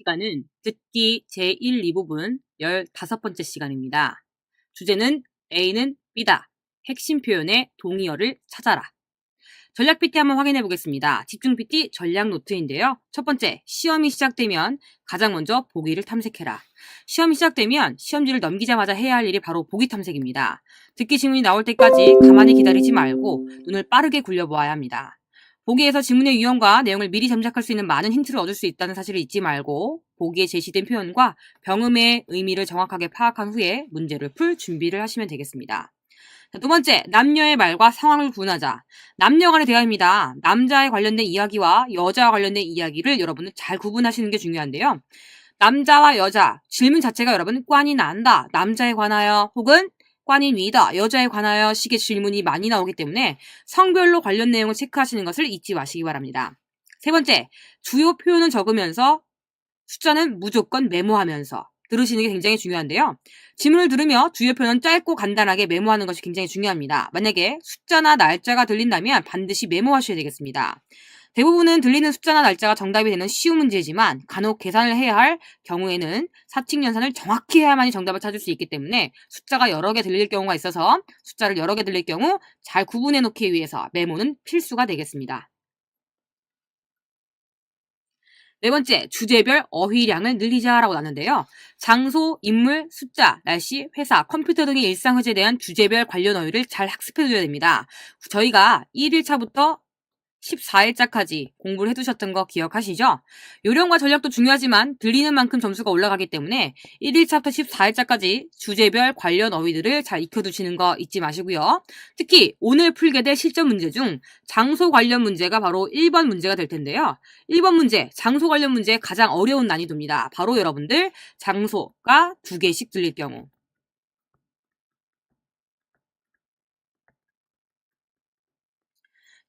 시간은 듣기 제1, 2부분 15번째 시간입니다. 주제는 A는 B다. 핵심 표현의 동의어를 찾아라. 전략 PT 한번 확인해 보겠습니다. 집중 PT 전략 노트인데요. 첫 번째, 시험이 시작되면 가장 먼저 보기를 탐색해라. 시험이 시작되면 시험지를 넘기자마자 해야 할 일이 바로 보기 탐색입니다. 듣기 질문이 나올 때까지 가만히 기다리지 말고 눈을 빠르게 굴려보아야 합니다. 보기에서 지문의 유형과 내용을 미리 짐작할 수 있는 많은 힌트를 얻을 수 있다는 사실을 잊지 말고 보기에 제시된 표현과 병음의 의미를 정확하게 파악한 후에 문제를 풀 준비를 하시면 되겠습니다. 자, 두 번째, 남녀의 말과 상황을 구분하자. 남녀 간의 대화입니다. 남자에 관련된 이야기와 여자와 관련된 이야기를 여러분은 잘 구분하시는 게 중요한데요. 남자와 여자, 질문 자체가 여러분 관이 난다. 남자에 관하여 혹은 관인 위다. 여자에 관하여 식의 질문이 많이 나오기 때문에 성별로 관련 내용을 체크하시는 것을 잊지 마시기 바랍니다. 세 번째, 주요 표현을 적으면서 숫자는 무조건 메모하면서 들으시는 게 굉장히 중요한데요. 지문을 들으며 주요 표현은 짧고 간단하게 메모하는 것이 굉장히 중요합니다. 만약에 숫자나 날짜가 들린다면 반드시 메모하셔야 되겠습니다. 대부분은 들리는 숫자나 날짜가 정답이 되는 쉬운 문제지만 간혹 계산을 해야 할 경우에는 사칙 연산을 정확히 해야만이 정답을 찾을 수 있기 때문에 숫자가 여러 개 들릴 경우가 있어서 숫자를 여러 개 들릴 경우 잘 구분해 놓기 위해서 메모는 필수가 되겠습니다. 네 번째, 주제별 어휘량을 늘리자라고 나는데요. 장소, 인물, 숫자, 날씨, 회사, 컴퓨터 등의 일상 회제에 대한 주제별 관련 어휘를 잘 학습해둬야 됩니다. 저희가 1일차부터 14일자까지 공부를 해두셨던 거 기억하시죠? 요령과 전략도 중요하지만 들리는 만큼 점수가 올라가기 때문에 1일차부터 14일자까지 주제별 관련 어휘들을 잘 익혀두시는 거 잊지 마시고요. 특히 오늘 풀게 될 실전 문제 중 장소 관련 문제가 바로 1번 문제가 될 텐데요. 1번 문제, 장소 관련 문제의 가장 어려운 난이도입니다. 바로 여러분들 장소가 두 개씩 들릴 경우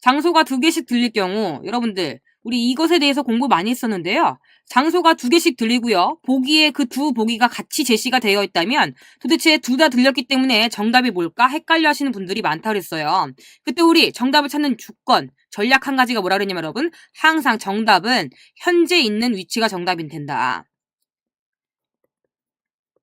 장소가 두 개씩 들릴 경우 여러분들 우리 이것에 대해서 공부 많이 했었는데요. 장소가 두 개씩 들리고요. 보기에 그 두 보기가 같이 제시가 되어 있다면 도대체 둘 다 들렸기 때문에 정답이 뭘까 헷갈려 하시는 분들이 많다 그랬어요. 그때 우리 정답을 찾는 주권, 전략 한 가지가 뭐라 그랬냐면 여러분 항상 정답은 현재 있는 위치가 정답이 된다.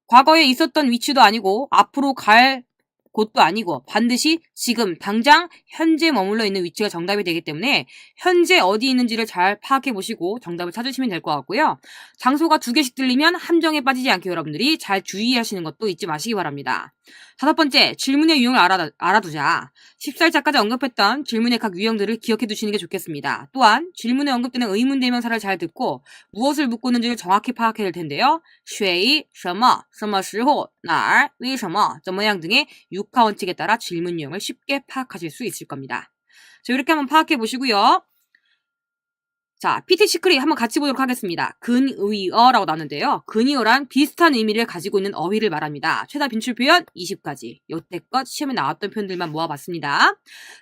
과거에 있었던 위치도 아니고 앞으로 갈 곳도 아니고 반드시 지금 당장 현재 머물러 있는 위치가 정답이 되기 때문에 현재 어디 있는지를 잘 파악해 보시고 정답을 찾으시면 될 것 같고요. 장소가 두 개씩 들리면 함정에 빠지지 않게 여러분들이 잘 주의하시는 것도 잊지 마시기 바랍니다. 다섯 번째, 질문의 유형을 알아, 알아두자. 14일자까지 언급했던 질문의 각 유형들을 기억해 두시는 게 좋겠습니다. 또한 질문에 언급되는 의문 대명사를 잘 듣고 무엇을 묻고 있는지를 정확히 파악해야 될 텐데요. 谁,什么,什么时候,哪儿,为什么,怎么样 등의 육하 원칙에 따라 질문 유형을 쉽게 파악하실 수 있을 겁니다. 자, 이렇게 한번 파악해 보시고요. 자, PT 시크릿 한번 같이 보도록 하겠습니다. 근의어라고 나오는데요. 근의어란 비슷한 의미를 가지고 있는 어휘를 말합니다. 최다 빈출 표현 20가지. 여태껏 시험에 나왔던 표현들만 모아봤습니다.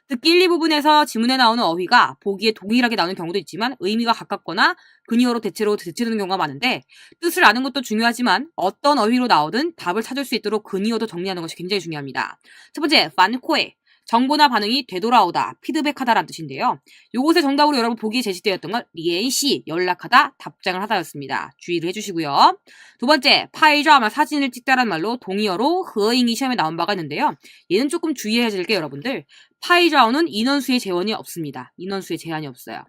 듣기 1, 2부분에서 지문에 나오는 어휘가 보기에 동일하게 나오는 경우도 있지만 의미가 가깝거나 근의어로 대체로 대체되는 경우가 많은데 뜻을 아는 것도 중요하지만 어떤 어휘로 나오든 답을 찾을 수 있도록 근의어도 정리하는 것이 굉장히 중요합니다. 첫 번째, 반코에 정보나 반응이 되돌아오다, 피드백하다라는 뜻인데요. 요것의 정답으로 여러분 보기에 제시되었던 건 리엔시, 연락하다, 답장을 하다였습니다. 주의를 해주시고요. 두 번째, 파이저 아마 사진을 찍다라는 말로 동의어로 허잉이 시험에 나온 바가 있는데요. 얘는 조금 주의해야 될 게 여러분들 파이저아오는 인원수의 제한이 없습니다. 인원수의 제한이 없어요.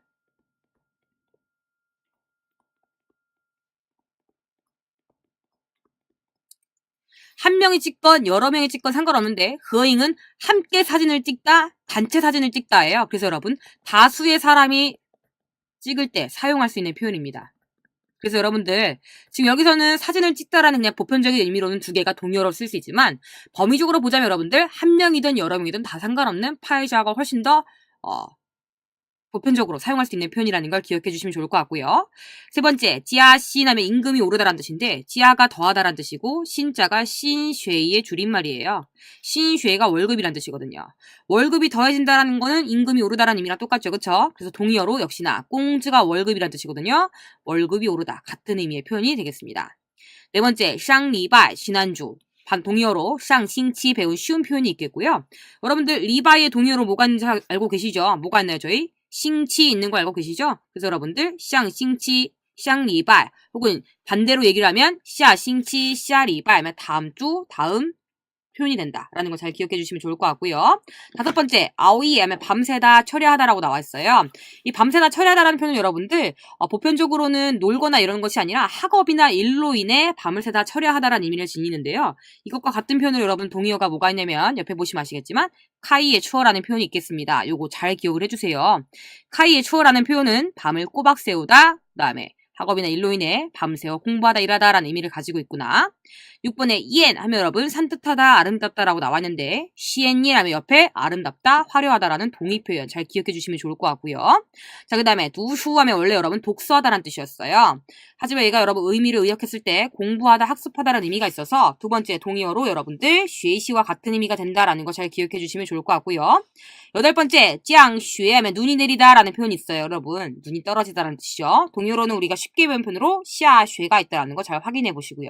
한 명이 찍건 여러 명이 찍건 상관없는데 허잉은 함께 사진을 찍다, 단체 사진을 찍다예요. 그래서 여러분 다수의 사람이 찍을 때 사용할 수 있는 표현입니다. 그래서 여러분들 지금 여기서는 사진을 찍다라는 그냥 보편적인 의미로는 두 개가 동의어로 쓸 수 있지만 범위적으로 보자면 여러분들 한 명이든 여러 명이든 다 상관없는 파이자가 훨씬 더 어, 보편적으로 사용할 수 있는 표현이라는 걸 기억해 주시면 좋을 것 같고요. 세 번째, 지아시 남의 임금이 오르다라는 뜻인데 지아가 더하다라는 뜻이고 신자가 신쉐이의 줄임말이에요. 신쉐가 월급이라는 뜻이거든요. 월급이 더해진다라는 거는 임금이 오르다라는 의미랑 똑같죠. 그렇죠? 그래서 동의어로 역시나 꽁즈가 월급이라는 뜻이거든요. 월급이 오르다 같은 의미의 표현이 되겠습니다. 네 번째, 샹리바이 지난주 반 동의어로 샹싱치 배운 쉬운 표현이 있겠고요. 여러분들 리바이의 동의어로 뭐가 있는지 알고 계시죠? 뭐가 있나요, 저희? 싱치 있는 거 알고 계시죠? 그래서 여러분들 샹 싱치 샹 리발 혹은 반대로 얘기를 하면 샤星期, 샤리발 하면 다음 주, 다음 표현이 된다라는 거잘 기억해 주시면 좋을 것 같고요. 다섯 번째, 아오이 하면 밤새다, 처리하다라고 나와 있어요. 이 밤새다, 처리하다라는 표현은 여러분들 어, 보편적으로는 놀거나 이런 것이 아니라 학업이나 일로 인해 밤을 새다, 처리하다라는 의미를 지니는데요. 이것과 같은 표현으로 여러분 동의어가 뭐가 있냐면 옆에 보시면 아시겠지만 카이의 추어라는 표현이 있겠습니다. 요거 잘 기억을 해주세요. 카이의 추어라는 표현은 밤을 꼬박 세우다, 그 다음에 학업이나 일로 인해 밤새워 공부하다 일하다라는 의미를 가지고 있구나. 6번에 이엔 하면 여러분 산뜻하다 아름답다라고 나왔는데 시엔예 하면 옆에 아름답다 화려하다라는 동의 표현 잘 기억해 주시면 좋을 것 같고요. 자 그 다음에 두슈 하면 원래 여러분 독서하다라는 뜻이었어요. 하지만 얘가 여러분 의미를 의역했을 때 공부하다 학습하다라는 의미가 있어서 두 번째 동의어로 여러분들 쉐이시와 같은 의미가 된다라는 거 잘 기억해 주시면 좋을 것 같고요. 여덟 번째 짱쉐 하면 눈이 내리다라는 표현이 있어요 여러분 눈이 떨어지다라는 뜻이죠. 동의어로는 우리가 쉽게 배운 표현으로 샤쉐가 있다라는 거 잘 확인해 보시고요.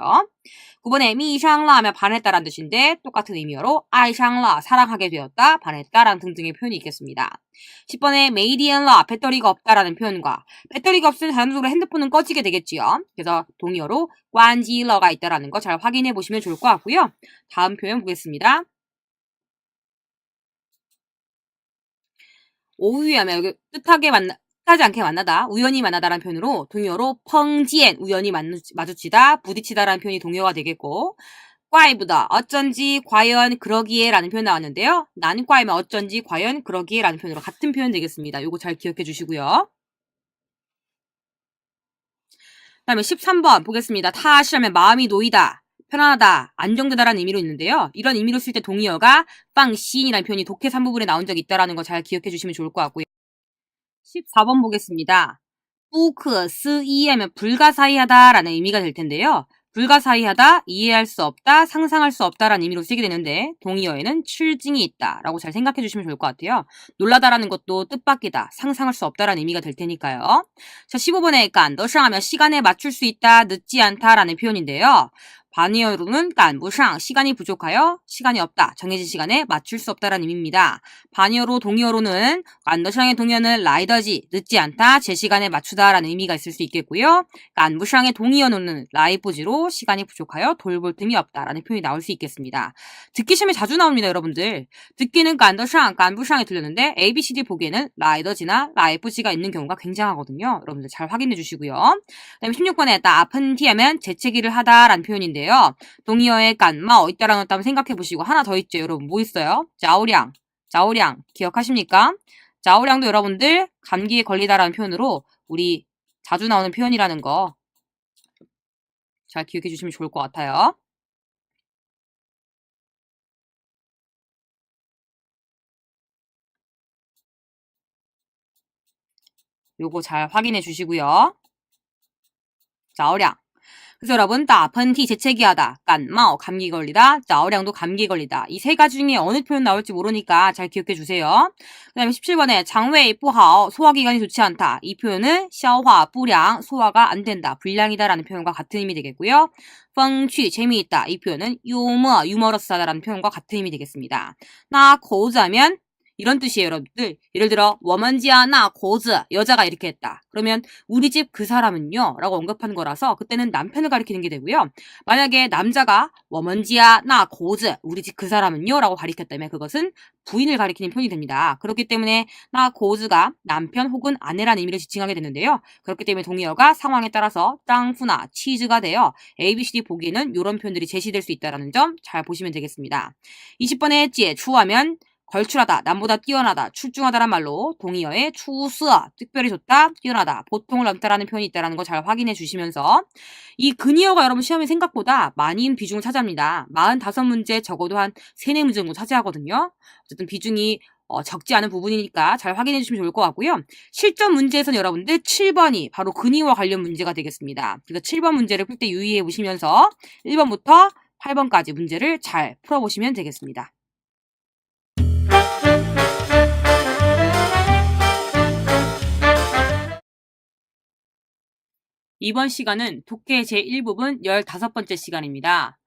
9번에 미샹라 하면 반했다라는 뜻인데 똑같은 의미어로 아이샹라 사랑하게 되었다, 반했다라는 등등의 표현이 있겠습니다. 10번에 메이디언라 배터리가 없다라는 표현과 배터리가 없으면 자연적으로 핸드폰은 꺼지게 되겠지요. 그래서 동의어로 관지러가 있다라는 거 잘 확인해 보시면 좋을 것 같고요. 다음 표현 보겠습니다. 여기 뜻하게 만나 뜻하지 않게 만나다, 우연히 만나다라는 표현으로 동의어로 펑지엔 우연히 마주치다, 부딪히다라는 표현이 동의어가 되겠고 꽈이보다 어쩐지 과연 그러기에 라는 표현 나왔는데요. 난꽈이면 어쩐지 과연 그러기에 라는 표현으로 같은 표현 되겠습니다. 요거 잘 기억해 주시고요. 다음에 13번 보겠습니다. 타시라면 마음이 놓이다, 편안하다, 안정되다라는 의미로 있는데요. 이런 의미로 쓸 때 동의어가 빵시인이라는 표현이 독해 3부분에 나온 적이 있다라는 거 잘 기억해 주시면 좋을 것 같고요. 14번 보겠습니다. 뿌크, 스이 하면 불가사의하다라는 의미가 될 텐데요. 불가사의하다, 이해할 수 없다, 상상할 수 없다라는 의미로 쓰게 되는데 동의어에는 출증이 있다라고 잘 생각해 주시면 좋을 것 같아요. 놀라다라는 것도 뜻밖이다, 상상할 수 없다라는 의미가 될 테니까요. 자, 15번에 깐, 너상하면 시간에 맞출 수 있다, 늦지 않다라는 표현인데요. 반의어로는 깐부상 시간이 부족하여 시간이 없다 정해진 시간에 맞출 수 없다라는 의미입니다. 반의어로 동의어로는 깐더상의 동의어는 라이더지 늦지 않다 제 시간에 맞추다라는 의미가 있을 수 있겠고요. 깐부상의 동의어로는 라이보지로 시간이 부족하여 돌볼 틈이 없다라는 표현이 나올 수 있겠습니다. 듣기 시험에 자주 나옵니다 여러분들. 듣기는 깐더상 깐부상이 들렸는데 A, B, C, D 보기에는 라이더지나 라이보지가 있는 경우가 굉장하거든요. 여러분들 잘 확인해 주시고요. 그다음에 16번에 따픈티 하면 재채기를 하다라는 표현인데요. 있는데요. 동의어에 깐마 어 있다라는 것도 한번 생각해 보시고 하나 더 있죠. 여러분 뭐 있어요? 자오량. 자오량 기억하십니까? 자오량도 여러분들 감기에 걸리다라는 표현으로 우리 자주 나오는 표현이라는 거 잘 기억해 주시면 좋을 것 같아요. 요거 잘 확인해 주시고요. 자오량. 그래서 여러분 따펀티 재채기하다, 깐마오 감기 걸리다, 자오량도 감기 걸리다. 이 세 가지 중에 어느 표현 나올지 모르니까 잘 기억해 주세요. 그 다음에 17번에 장외 뿌하오. 소화기관이 좋지 않다. 이 표현은 샤화 뿌량 소화가 안 된다. 불량이다라는 표현과 같은 의미 되겠고요. 펑취 재미있다. 이 표현은 유머 유머러스하다라는 표현과 같은 의미 되겠습니다. 나 고우자면 이런 뜻이에요, 여러분들. 예를 들어, 워먼지아나 고즈 여자가 이렇게 했다. 그러면 우리 집 그 사람은요 라고 언급하는 거라서 그때는 남편을 가리키는 게 되고요. 만약에 남자가 워먼지아나 고즈 우리 집 그 사람은요 라고 가리켰다면 그것은 부인을 가리키는 표현이 됩니다. 그렇기 때문에 나 고즈가 남편 혹은 아내라는 의미를 지칭하게 되는데요. 그렇기 때문에 동의어가 상황에 따라서 땅푸나 치즈가 되어 A, B, C, D 보기에는 이런 표현들이 제시될 수 있다는 점 잘 보시면 되겠습니다. 20번에 찌에 추하면 걸출하다, 남보다 뛰어나다, 출중하다란 말로 동의어의 추스어, 특별히 좋다, 뛰어나다, 보통을 넘다라는 표현이 있다는 거 잘 확인해 주시면서 이 근이어가 여러분 시험에 생각보다 많은 비중을 차지합니다. 45문제 적어도 한 3, 4문제 정도 차지하거든요. 어쨌든 비중이 어, 적지 않은 부분이니까 잘 확인해 주시면 좋을 것 같고요. 실전 문제에서는 여러분들 7번이 바로 근이와 관련 문제가 되겠습니다. 그래서 7번 문제를 풀 때 유의해 보시면서 1번부터 8번까지 문제를 잘 풀어보시면 되겠습니다. 이번 시간은 독해 제1부분 15번째 시간입니다.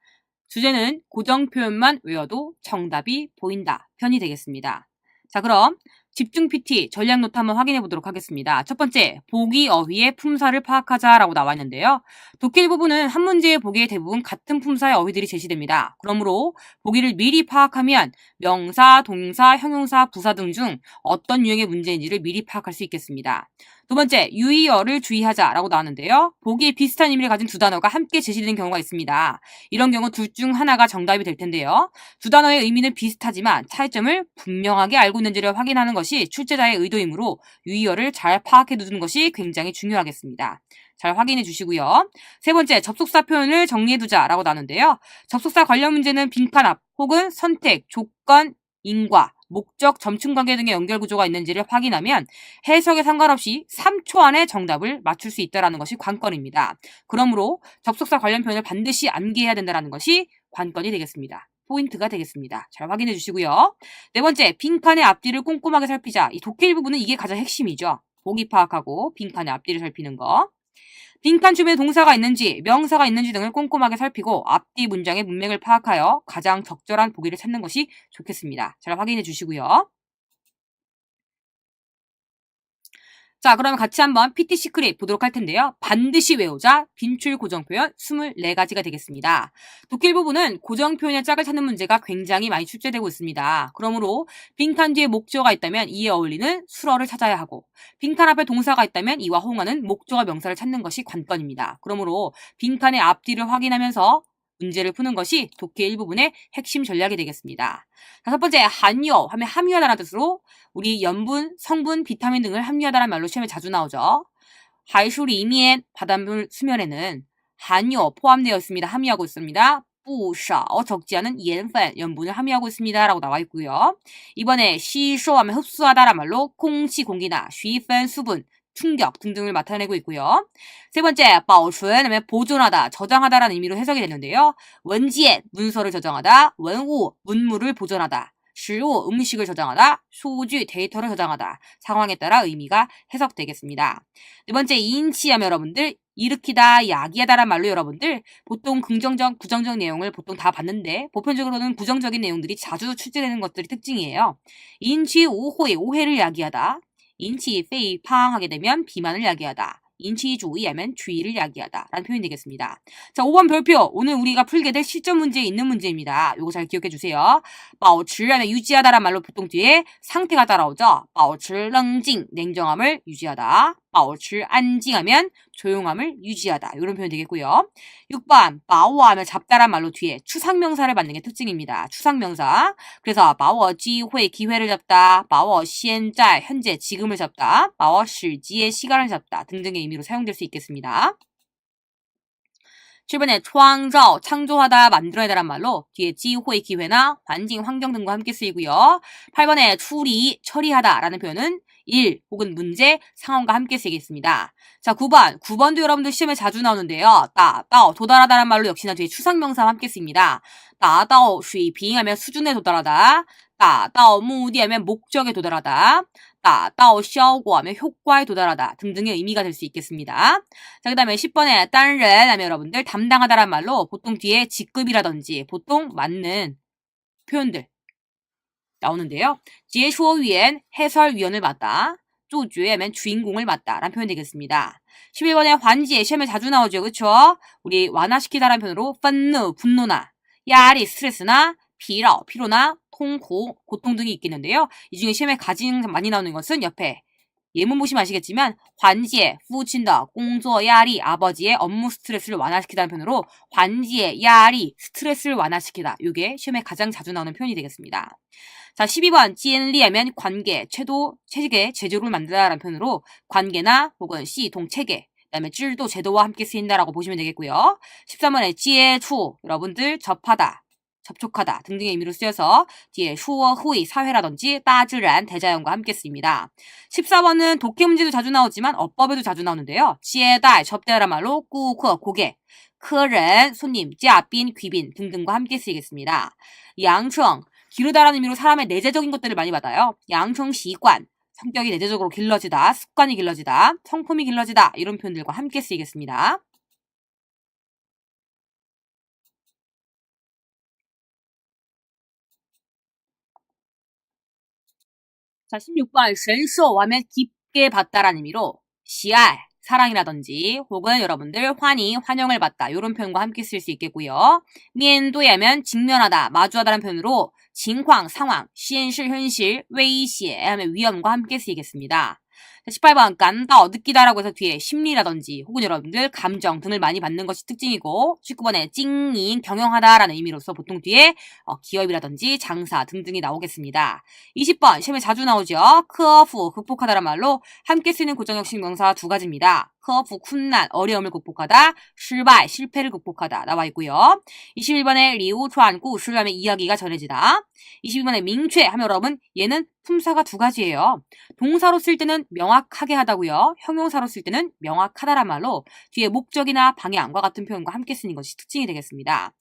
주제는 고정 표현만 외워도 정답이 보인다 편이 되겠습니다. 자, 그럼 집중 PT 전략 노트 한번 확인해 보도록 하겠습니다. 첫 번째, 보기 어휘의 품사를 파악하자라고 나와 있는데요. 독일 부분은 한 문제의 보기에 대부분 같은 품사의 어휘들이 제시됩니다. 그러므로 보기를 미리 파악하면 명사, 동사, 형용사, 부사 등 중 어떤 유형의 문제인지를 미리 파악할 수 있겠습니다. 두 번째, 유의어를 주의하자라고 나왔는데요. 보기에 비슷한 의미를 가진 두 단어가 함께 제시되는 경우가 있습니다. 이런 경우 둘 중 하나가 정답이 될 텐데요. 두 단어의 의미는 비슷하지만 차이점을 분명하게 알고 있는지를 확인하는 것이 출제자의 의도이므로 유의어를 잘 파악해 두는 것이 굉장히 중요하겠습니다. 잘 확인해 주시고요. 세 번째, 접속사 표현을 정리해 두자라고 나누는데요. 접속사 관련 문제는 빈칸 앞 혹은 선택, 조건, 인과, 목적, 점층 관계 등의 연결 구조가 있는지를 확인하면 해석에 상관없이 3초 안에 정답을 맞출 수 있다는 것이 관건입니다. 그러므로 접속사 관련 표현을 반드시 암기해야 된다는 것이 관건이 되겠습니다. 포인트가 되겠습니다. 잘 확인해 주시고요. 네 번째, 빈칸의 앞뒤를 꼼꼼하게 살피자. 이 독일 부분은 이게 가장 핵심이죠. 보기 파악하고 빈칸의 앞뒤를 살피는 거. 빈칸 주변에 동사가 있는지, 명사가 있는지 등을 꼼꼼하게 살피고 앞뒤 문장의 문맥을 파악하여 가장 적절한 보기를 찾는 것이 좋겠습니다. 잘 확인해 주시고요. 자, 그러면 같이 한번 PT 시크릿 보도록 할 텐데요. 반드시 외우자 빈출 고정 표현 24가지가 되겠습니다. 독일 부분은 고정 표현의 짝을 찾는 문제가 굉장히 많이 출제되고 있습니다. 그러므로 빈칸 뒤에 목적어가 있다면 이에 어울리는 수어를 찾아야 하고 빈칸 앞에 동사가 있다면 이와 호응하는 목적어 명사를 찾는 것이 관건입니다. 그러므로 빈칸의 앞뒤를 확인하면서 문제를 푸는 것이 독해 일부분의 핵심 전략이 되겠습니다. 다섯 번째, 한유어 하면 함유하다라는 뜻으로 우리 염분, 성분, 비타민 등을 함유하다라는 말로 시험에 자주 나오죠. 하이슈리미엔 바닷물 수면에는 한유어 포함되어 있습니다. 함유하고 있습니다. 뿌샤 적지 않은 옌팬 염분을 함유하고 있습니다. 라고 나와 있고요. 이번에 시쇼하면 흡수하다란 말로 콩치 공기나 쉬팬 수분 충격 등등을 나타내고 있고요. 세 번째, 바오춘, 그다음에 보존하다, 저장하다라는 의미로 해석이 되는데요. 원지에 문서를 저장하다, 원우 문물을 보존하다, 주요 음식을 저장하다, 소주 데이터를 저장하다 상황에 따라 의미가 해석되겠습니다. 네 번째, 인치하면 여러분들 일으키다, 야기하다란 말로 여러분들 보통 긍정적, 부정적 내용을 보통 다 봤는데 보편적으로는 부정적인 내용들이 자주 출제되는 것들이 특징이에요. 인치 오호의 오해를 야기하다, 인치 페이팡하게 되면 비만을 야기하다. 인치 주의하면 주의를 야기하다 라는 표현이 되겠습니다. 자, 5번 별표. 오늘 우리가 풀게 될 실전 문제에 있는 문제입니다. 요거 잘 기억해 주세요. 保持하면 유지하다란 말로 보통 뒤에 상태가 따라오죠. 保持冷静 냉정함을 유지하다. 保持 안징하면 조용함을 유지하다. 이런 표현 되겠고요. 6번 마오하면 잡다란 말로 뒤에 추상명사를 받는 게 특징입니다. 추상명사. 그래서 마워 지회 기회를 잡다. 마워 시엔자 현재 지금을 잡다. 마워 실지의 시간을 잡다 등등의 의미로 사용될 수 있겠습니다. 7번에 창조, 창조하다, 만들어야다란 말로 뒤에 지호의 기회나 환경, 환경 등과 함께 쓰이고요. 8번에 추리, 처리하다라는 표현은 일 혹은 문제, 상황과 함께 쓰이겠습니다. 자, 9번. 9번도 여러분들 시험에 자주 나오는데요. 따, 따, 도달하다란 말로 역시나 뒤에 추상명사와 함께 쓰입니다. 따, 따오, 수이 빙 하면 수준에 도달하다. 따, 따오, 무디 하면 목적에 도달하다. 따, 따오, 샤오고 하면 효과에 도달하다 등등의 의미가 될 수 있겠습니다. 자, 그 다음에 10번에 딴른 하면 여러분들 담당하다란 말로 보통 뒤에 직급이라든지 보통 맞는 표현들 나오는데요. 제쇼위엔 해설위원을 맡다. 쪼주에면 주인공을 맡다. 라는 표현이 되겠습니다. 11번에 환지에 시험에 자주 나오죠. 그쵸? 우리 완화시키다라는 표현으로 분노, 분노나 야리, 스트레스나 피로, 피로나 통고, 고통 등이 있겠는데요. 이 중에 시험에 가장 많이 나오는 것은 옆에 예문 보시면 아시겠지만 환지에 후친다 공조 야리 아버지의 업무 스트레스를 완화시키다는 표현으로 환지에 야리 스트레스를 완화시키다 이게 시험에 가장 자주 나오는 표현이 되겠습니다. 자 12번 지엔리하면 관계, 최도, 체계, 제조를 만들다라는 표현으로 관계나 혹은 시 동 체계 그다음에 찔도 제도와 함께 쓰인다라고 보시면 되겠고요. 13번에 지혜추 여러분들 접하다 접촉하다 등등의 의미로 쓰여서 뒤에 슈어, 후이, 사회라든지 따즈란, 대자연과 함께 쓰입니다. 14번은 독해 문제도 자주 나오지만 어법에도 자주 나오는데요. 지에달, 접대란 말로 꾸크, 고개, 크른, 손님, 찌아빈, 귀빈 등등과 함께 쓰이겠습니다. 양청, 기르다라는 의미로 사람의 내재적인 것들을 많이 받아요. 양청, 시관, 성격이 내재적으로 길러지다, 습관이 길러지다, 성품이 길러지다 이런 표현들과 함께 쓰이겠습니다. 자, 16번 神受 하면 깊게 봤다라는 의미로 시알, 사랑이라든지 혹은 여러분들 환희, 환영을 받다 이런 표현과 함께 쓸 수 있겠고요. 하면 직면하다, 마주하다라는 표현으로 징황, 상황, 시엔실, 현실, 웨이시에 하면 위험과 함께 쓰이겠습니다. 자, 18번 깐다, 느끼다라고 해서 뒤에 심리라든지 혹은 여러분들 감정 등을 많이 받는 것이 특징이고 19번에 찡잉, 경영하다라는 의미로서 보통 뒤에 어, 기업이라든지 장사 등등이 나오겠습니다. 20번 시험에 자주 나오죠. 크어프, 극복하다란 말로 함께 쓰는 고정형식 명사 두 가지입니다. 크어프, 쿤난, 어려움을 극복하다, 실발, 실패를 극복하다 나와 있고요. 21번에 리우추안, 꾸실 하면 이야기가 전해지다. 22번에 민최 하면 여러분 얘는 품사가 두 가지예요. 동사로 쓸 때는 명확하게 하다고요. 형용사로 쓸 때는 명확하다란 말로 뒤에 목적이나 방향과 같은 표현과 함께 쓰는 것이 특징이 되겠습니다.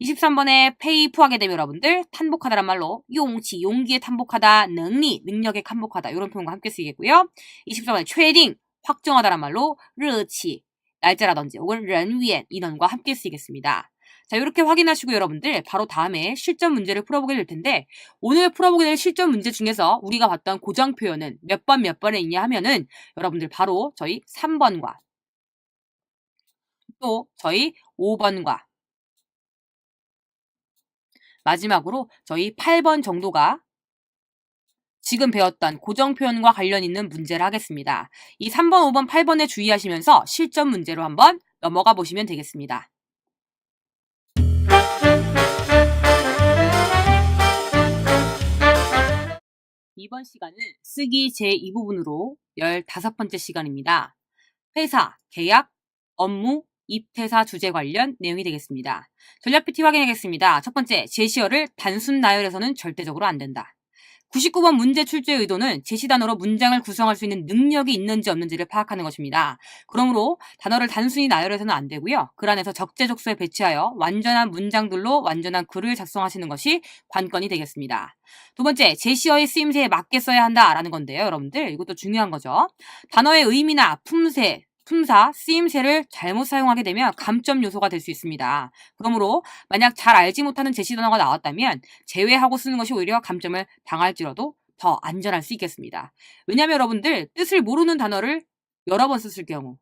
23번에 페이프하게 되면 여러분들 탄복하다란 말로 용치, 용기에 탄복하다, 능리, 능력에 탄복하다 이런 표현과 함께 쓰이겠고요. 24번에 최딩, 확정하다란 말로 르치, 날짜라든지 혹은 렌위엔 인원과 함께 쓰이겠습니다. 자, 이렇게 확인하시고 여러분들 바로 다음에 실전 문제를 풀어보게 될 텐데 오늘 풀어보게 될 실전 문제 중에서 우리가 봤던 고정 표현은 몇 번 몇 번에 있냐 하면은 여러분들 바로 저희 3번과 또 저희 5번과 마지막으로 저희 8번 정도가 지금 배웠던 고정 표현과 관련 있는 문제를 하겠습니다. 이 3번, 5번, 8번에 주의하시면서 실전 문제로 한번 넘어가 보시면 되겠습니다. 이번 시간은 쓰기 제2부분으로 15번째 시간입니다. 회사, 계약, 업무, 입퇴사 주제 관련 내용이 되겠습니다. 전략 PT 확인하겠습니다. 첫 번째, 제시어를 단순 나열해서는 절대적으로 안 된다. 99번 문제 출제의 의도는 제시 단어로 문장을 구성할 수 있는 능력이 있는지 없는지를 파악하는 것입니다. 그러므로 단어를 단순히 나열해서는 안 되고요. 글 안에서 적재적소에 배치하여 완전한 문장들로 완전한 글을 작성하시는 것이 관건이 되겠습니다. 두 번째, 제시어의 쓰임새에 맞게 써야 한다라는 건데요. 여러분들 이것도 중요한 거죠. 단어의 의미나 품새, 품사, 쓰임새를 잘못 사용하게 되면 감점 요소가 될 수 있습니다. 그러므로 만약 잘 알지 못하는 제시 단어가 나왔다면 제외하고 쓰는 것이 오히려 감점을 당할지라도 더 안전할 수 있겠습니다. 왜냐하면 여러분들 뜻을 모르는 단어를 여러 번 썼을 경우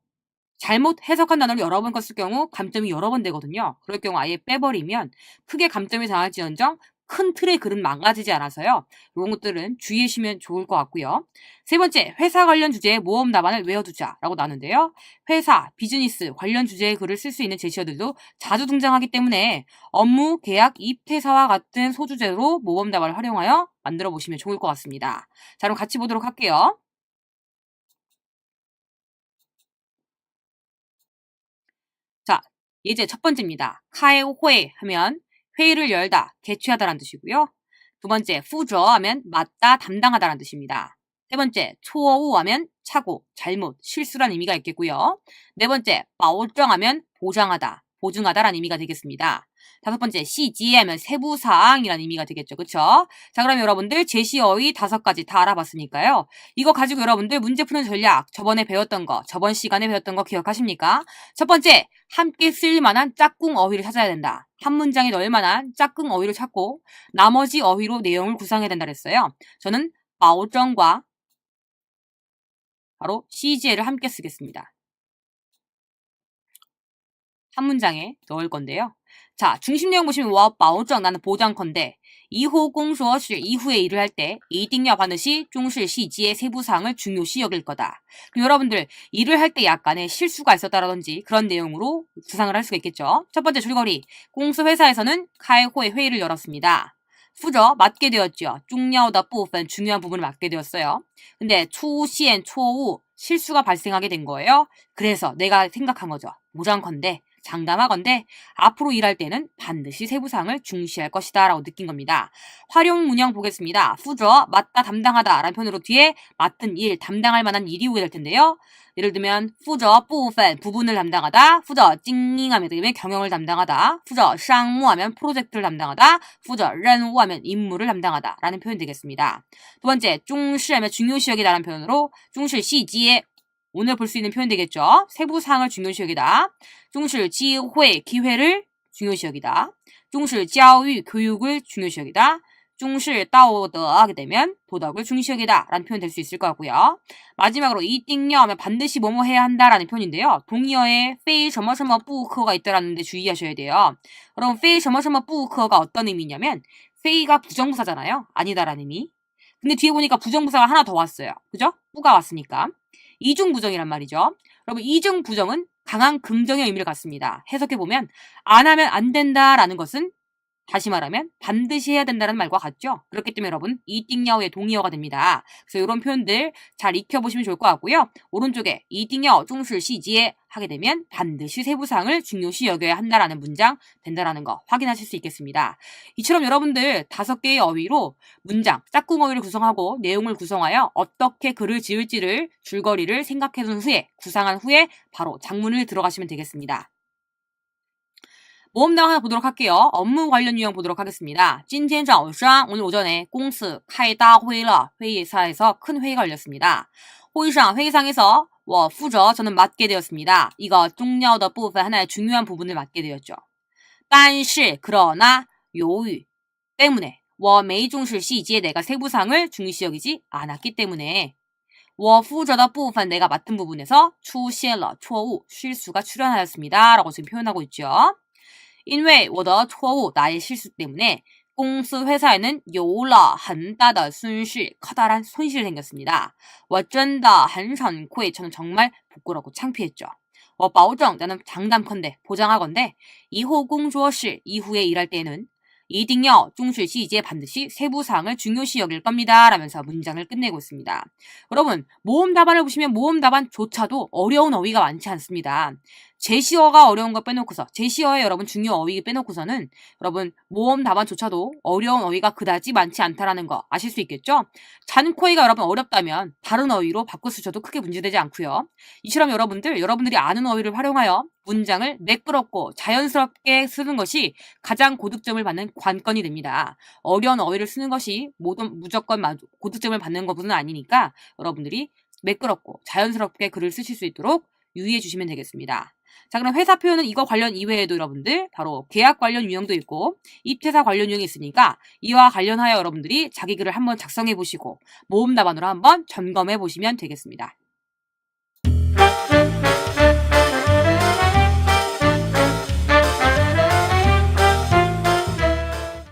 잘못 해석한 단어를 여러 번 썼을 경우 감점이 여러 번 되거든요. 그럴 경우 아예 빼버리면 크게 감점이 당할지언정 큰 틀의 글은 망가지지 않아서요. 이런 것들은 주의하시면 좋을 것 같고요. 세 번째, 회사 관련 주제의 모험 답안을 외워두자라고 나는데요. 회사, 비즈니스 관련 주제의 글을 쓸 수 있는 제시어들도 자주 등장하기 때문에 업무, 계약, 입퇴사와 같은 소주제로 모험 답안을 활용하여 만들어 보시면 좋을 것 같습니다. 자, 그럼 같이 보도록 할게요. 자, 예제 첫 번째입니다. 카에호회 하면 회의를 열다, 개최하다라는 뜻이고요. 두 번째, 후저 하면 맞다, 담당하다라는 뜻입니다. 세 번째, 초우 하면 착오, 잘못, 실수란 의미가 있겠고요. 네 번째,保证 하면 보장하다, 보증하다라는 의미가 되겠습니다. 다섯 번째, 시지 하면 세부사항이라는 의미가 되겠죠. 그쵸? 자, 그럼 여러분들 제시어의 다섯 가지 다 알아봤으니까요. 이거 가지고 여러분들 문제 푸는 전략, 저번에 배웠던 거, 저번 시간에 배웠던 거 기억하십니까? 첫 번째, 함께 쓸 만한 짝꿍 어휘를 찾아야 된다. 한 문장에 넣을 만한 짝꿍 어휘를 찾고 나머지 어휘로 내용을 구성해야 된다 그랬어요. 저는 마오정과 바로 CGL을 함께 쓰겠습니다. 한 문장에 넣을 건데요. 자, 중심 내용 보시면 와, 마오정 나는 보장컨대 이후 공소시 이후에 일을 할 때 이딩야 반드시 중실 시지의 세부 사항을 중요시 여길 거다. 여러분들 일을 할 때 약간의 실수가 있었다라든지 그런 내용으로 구상을 할 수가 있겠죠. 첫 번째 줄거리 공소 회사에서는 카이호의 회의를 열었습니다. 후저 맡게 되었죠. 중요하다 부분 중요한 부분을 맡게 되었어요. 근데 초시엔 초우 실수가 발생하게 된 거예요. 그래서 내가 생각한 거죠. 모장컨대 장담하건대 앞으로 일할 때는 반드시 세부사항을 중시할 것이다 라고 느낀 겁니다. 활용 문형 보겠습니다. 후저, 맞다, 담당하다 라는 표현으로 뒤에 맡은 일, 담당할 만한 일이 오게 될 텐데요. 예를 들면 후저, 부분, 부분을 담당하다, 후저, 찡잉하면 되면 경영을 담당하다, 후저, 쌍무하면 프로젝트를 담당하다, 후저, 렌우하면 임무를 담당하다 라는 표현이 되겠습니다. 두 번째, 중시하면 중요시 여기다라는 표현으로 중시 시지에 오늘 볼 수 있는 표현 되겠죠. 세부사항을 중요시 여기다. 중실 지회 기회를 중요시 여기다. 중실 교육 교육을 중요시 여기다. 중실 따오더 하게 되면 도덕을 중요시 여기다. 라는 표현 될 수 있을 것 같고요. 마지막으로 이띵여 하면 반드시 뭐뭐 해야 한다라는 표현인데요. 동의어에 페이 점어점어 부우크어가 있더라는 데 주의하셔야 돼요. 그럼 페이 점어점어 부우크어가 어떤 의미냐면 페이가 부정부사잖아요. 아니다라는 의미. 근데 뒤에 보니까 부정부사가 하나 더 왔어요. 그죠? 뿌가 왔으니까. 이중 부정이란 말이죠. 여러분 이중 부정은 강한 긍정의 의미를 갖습니다. 해석해보면 안 하면 안 된다라는 것은 다시 말하면 반드시 해야 된다는 말과 같죠. 그렇기 때문에 여러분 이띵여의 동의어가 됩니다. 그래서 이런 표현들 잘 익혀보시면 좋을 것 같고요. 오른쪽에 이띵여 중실 시지에 하게 되면 반드시 세부상을 중요시 여겨야 한다라는 문장 된다라는 거 확인하실 수 있겠습니다. 이처럼 여러분들 다섯 개의 어휘로 문장, 짝꿍 어휘를 구성하고 내용을 구성하여 어떻게 글을 지을지를 줄거리를 생각해 둔 후에 구상한 후에 바로 장문을 들어가시면 되겠습니다. 모험당 하나 보도록 할게요. 업무 관련 유형 보도록 하겠습니다. 今天早上 오늘 오전에 공스 카이다회라 회의사에서 큰 회의가 열렸습니다. 회의상 회의상에서 我负责 저는 맡게 되었습니다. 이거 重要的部分 하나의 중요한 부분을 맡게 되었죠. 但是 그러나 由于 때문에 我没重视细节 내가 세부상을 중시 여기지 않았기 때문에 我负责的部分 내가 맡은 부분에서 出现了错误 실수가 출현하였습니다. 라고 지금 표현하고 있죠. 因为我的错误 나의 실수 때문에 公司 회사에는 有了很大的损失 커다란 손실이 생겼습니다. 我真的很惭愧 저는 정말 부끄럽고 창피했죠. 我保证 나는 장담컨대 보장하건대 이후 공조실 이후에 일할 때는 이딩여 중실 시제 반드시 세부사항을 중요시 여길 겁니다. 라면서 문장을 끝내고 있습니다. 여러분 모음 답안을 보시면 모음 답안조차도 어려운 어휘가 많지 않습니다. 제시어가 어려운 거 빼놓고서 제시어에 여러분 중요 어휘 빼놓고서는 여러분 모음 답안조차도 어려운 어휘가 그다지 많지 않다라는 거 아실 수 있겠죠? 잔코이가 여러분 어렵다면 다른 어휘로 바꿔 쓰셔도 크게 문제되지 않고요. 이처럼 여러분들 여러분들이 아는 어휘를 활용하여 문장을 매끄럽고 자연스럽게 쓰는 것이 가장 고득점을 받는 관건이 됩니다. 어려운 어휘를 쓰는 것이 모든 무조건 고득점을 받는 것은 아니니까 여러분들이 매끄럽고 자연스럽게 글을 쓰실 수 있도록 유의해 주시면 되겠습니다. 자, 그럼 회사 표현은 이거 관련 이외에도 여러분들 바로 계약 관련 유형도 있고 입퇴사 관련 유형이 있으니까 이와 관련하여 여러분들이 자기 글을 한번 작성해 보시고 모음 답안으로 한번 점검해 보시면 되겠습니다.